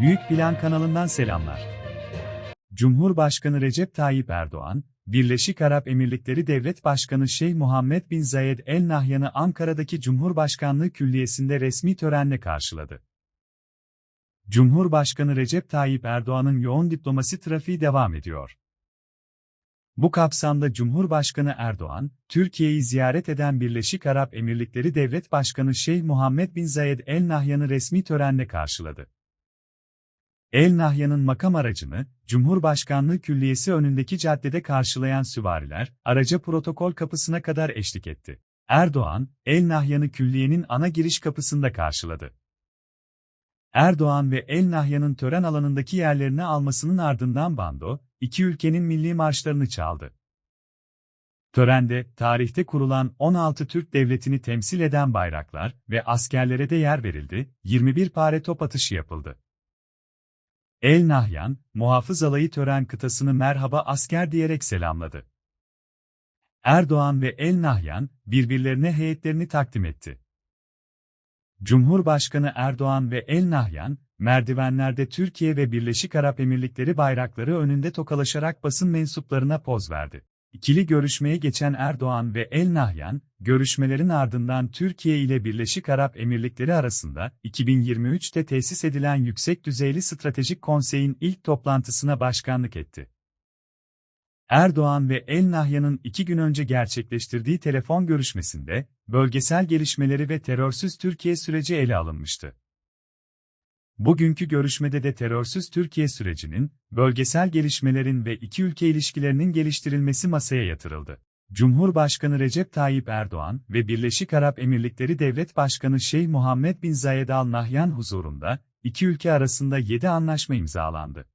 Büyük Plan kanalından selamlar. Cumhurbaşkanı Recep Tayyip Erdoğan, Birleşik Arap Emirlikleri Devlet Başkanı Şeyh Muhammed bin Zayed El Nahyan'ı Ankara'daki Cumhurbaşkanlığı Külliyesi'nde resmi törenle karşıladı. Cumhurbaşkanı Recep Tayyip Erdoğan'ın yoğun diplomasi trafiği devam ediyor. Bu kapsamda Cumhurbaşkanı Erdoğan, Türkiye'yi ziyaret eden Birleşik Arap Emirlikleri Devlet Başkanı Şeyh Muhammed bin Zayed El Nahyan'ı resmi törenle karşıladı. El Nahyan'ın makam aracını, Cumhurbaşkanlığı Külliyesi önündeki caddede karşılayan süvariler, araca protokol kapısına kadar eşlik etti. Erdoğan, El Nahyan'ı külliyenin ana giriş kapısında karşıladı. Erdoğan ve El Nahyan'ın tören alanındaki yerlerini almasının ardından bando, iki ülkenin milli marşlarını çaldı. Törende, tarihte kurulan 16 Türk devletini temsil eden bayraklar ve askerlere de yer verildi, 21 pare top atışı yapıldı. El Nahyan, muhafız alayı tören kıtasını merhaba asker diyerek selamladı. Erdoğan ve El Nahyan, birbirlerine heyetlerini takdim etti. Cumhurbaşkanı Erdoğan ve El Nahyan, merdivenlerde Türkiye ve Birleşik Arap Emirlikleri bayrakları önünde tokalaşarak basın mensuplarına poz verdi. İkili görüşmeye geçen Erdoğan ve El Nahyan, görüşmelerin ardından Türkiye ile Birleşik Arap Emirlikleri arasında 2023'te tesis edilen yüksek düzeyli stratejik konseyin ilk toplantısına başkanlık etti. Erdoğan ve El Nahyan'ın iki gün önce gerçekleştirdiği telefon görüşmesinde, bölgesel gelişmeleri ve terörsüz Türkiye süreci ele alınmıştı. Bugünkü görüşmede de terörsüz Türkiye sürecinin, bölgesel gelişmelerin ve iki ülke ilişkilerinin geliştirilmesi masaya yatırıldı. Cumhurbaşkanı Recep Tayyip Erdoğan ve Birleşik Arap Emirlikleri Devlet Başkanı Şeyh Muhammed bin Zayed Al Nahyan huzurunda, iki ülke arasında 7 anlaşma imzalandı.